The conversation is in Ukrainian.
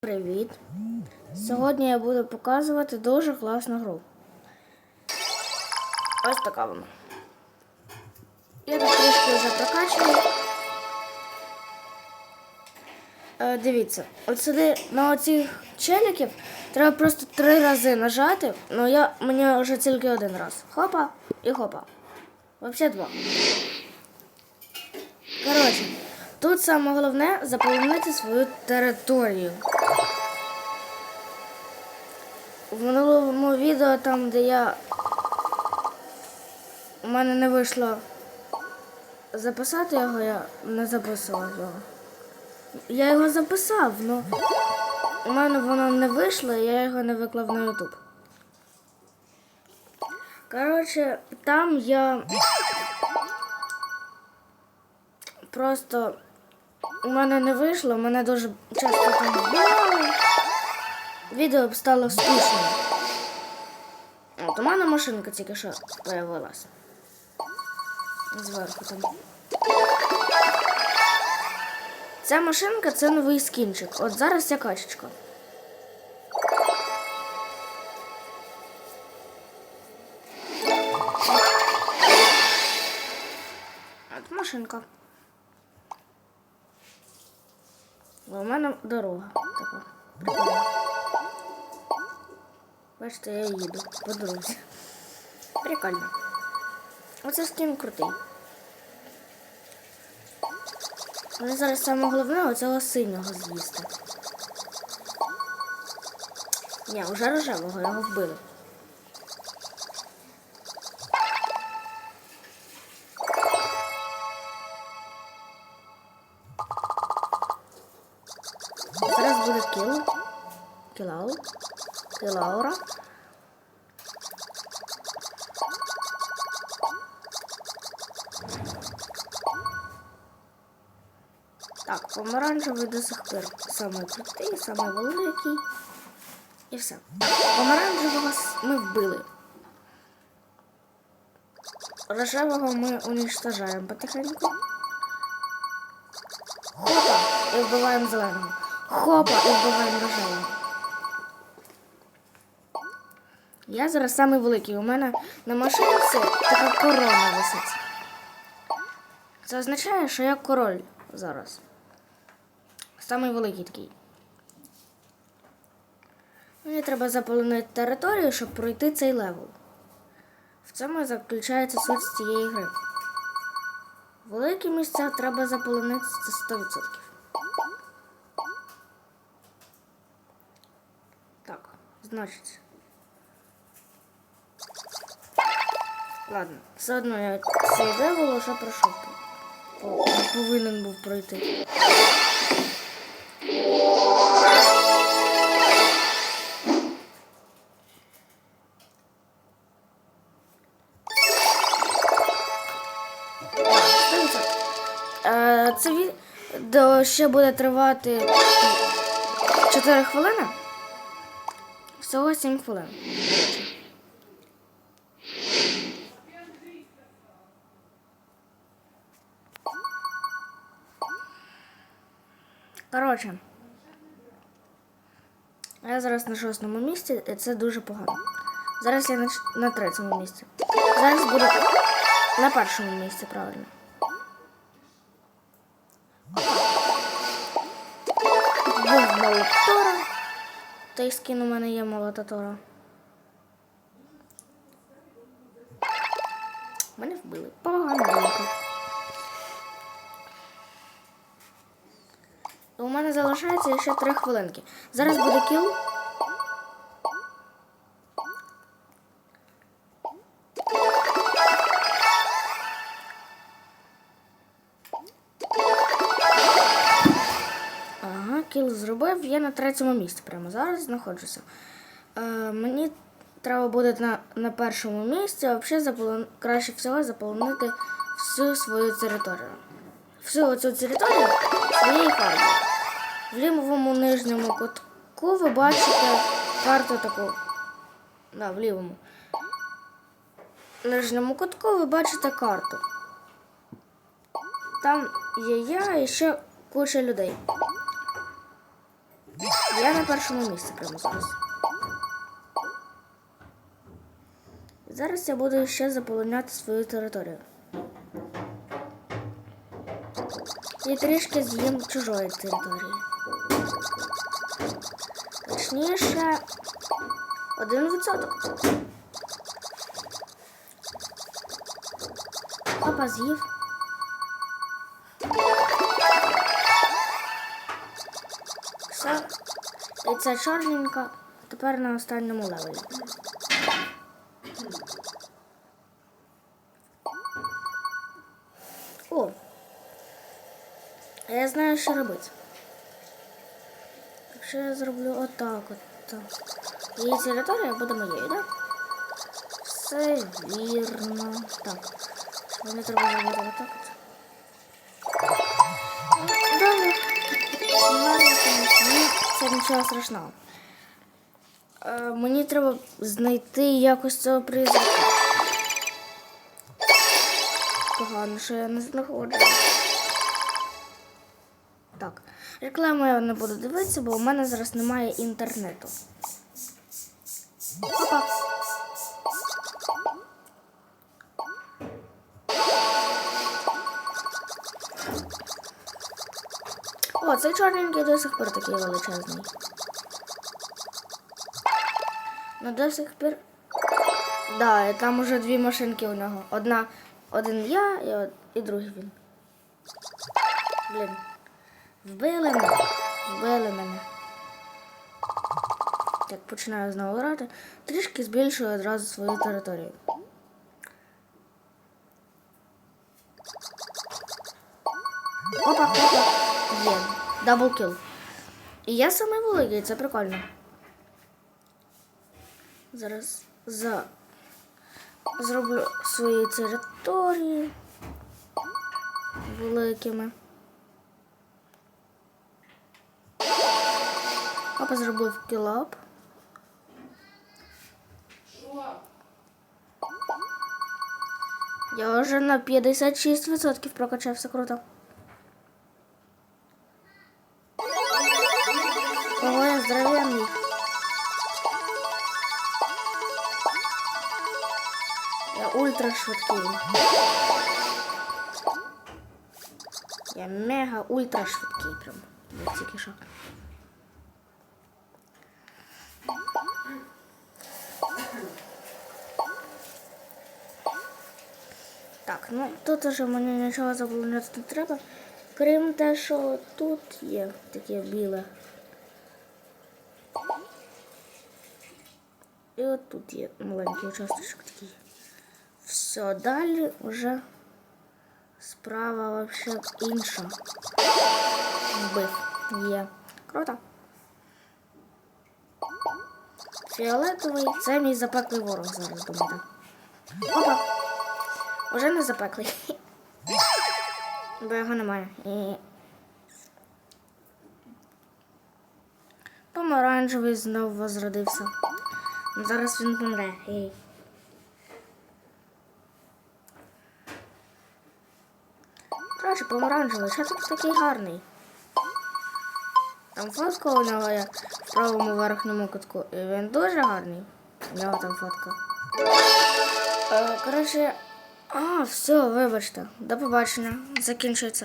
Привіт! Сьогодні я буду показувати дуже класну гру. Ось така вона. Я тут трішки вже прокачую. Е, дивіться, от сюди на оцих челіків треба просто три рази нажати, але я, мені вже тільки один раз. Хопа і хопа. Взагалі два. Коротше, тут саме головне заповнити свою територію. В минулому відео, там, де я у мене не вийшло записати його, я не записував його. Я його записав, але у мене воно не вийшло, і я його не виклав на YouTube. Коротше, там я просто у мене не вийшло, мене дуже часто там. Відео б стало скучним. От у мене машинка тільки що появилась. Зверху там. Ця машинка це новий скінчик. От зараз ця качечка. От машинка. У мене дорога така. Бачите, я їду по дорозі. Прикольно. Оце скін крутий. Але зараз саме головне оцього синього з'їсти. Ні, уже рожевого його вбили. Зараз буде кіл. Кілау. Кілаура. Так, помаранчевий до сих пір самий крутий, самий великий. І все. Помаранчевого ми вбили. Рожевого ми уничтожаємо потихеньку. Хопа! І вбиваємо зеленого. Хопа! І вбиваємо рожевого. Я зараз самий великий. У мене на машинці така корона висить. Це означає, що я король зараз. Самий великий такий. Мені треба заполонити територію, щоб пройти цей левел. В цьому заключається суть з цієї гри. Великі місця треба заполонити це 100%. Так, значить. Ладно, все одно я цей левел вже пройшов. По- Повинен був пройти. Е, Це відео ще буде тривати 4 хвилини. Всього 7 хвилин. Коротше, я зараз на шостому місці, і це дуже погано. Зараз я на, на третьому місці. Зараз буду на першому місці, правильно. Був молотора. Той скін у мене є молототора. Мене У мене залишається ще три хвилинки. Зараз буде кіл. Ага, кіл зробив. Я на третьому місці прямо зараз знаходжуся. Е, мені треба буде на, на першому місці, а взагалі заполон... краще всього заполонити всю свою територію. Всю цю територію своєю фарбою. В лівому нижньому кутку ви бачите карту таку. Да, в лівому. нижньому кутку ви бачите карту. Там є я і ще куча людей. Я на першому місці прямо зараз. Зараз я буду ще заполоняти свою територію. І трішки з'їм чужої території. Точніше, один відсоток. Опа, з'їв. Все. І ця чорненька тепер на останньому левелі. О! Я знаю, що робити. Якщо я зроблю отак от. Її територія буде моєю, так? Все вірно. Так. Мені треба зробити отак от. Ну, це нічого страшного. Е, мені треба знайти якось цього призрака. Погано, що я не знаходжу. Так, рекламу я не буду дивитися, бо у мене зараз немає інтернету. Опа. О, цей чорненький до сих пор такий величезний. Ну до сих пір. Да, і там уже дві машинки у нього. Одна, один я і, і другий він. Блін. Вбили мене. Вбили мене. Так, починаю знову грати. Трішки збільшую одразу свою територію. Опа, опа. Є. Даблкіл. І я саме великий, це прикольно. Зараз за... зроблю свої території великими. Папа зробив кілап. Я вже на 56% прокачався круто. Ого, я здоровенний. Я ультра швидкий. Я мега ультра швидкий прям. Тільки що. Так, ну тут уже мені нічого заповнювати не треба. Крім те, що тут є таке біле. І от тут є маленький участочок такий. Все, далі вже справа вообще інша. Вбив. Є. Круто. Фіолетовий це мій запеклий ворог зараз думаю. Опа! Уже не запеклий. Бо його немає. І... Помаранчевий знову возродився. Зараз він помре. Ей. Коротше, помаранчевий, що тут такий гарний? Там фотка у нього є в правому верхньому кутку. І він дуже гарний. У нього там фотка. Е, коротше, а, все, вибачте. До побачення. Закінчується.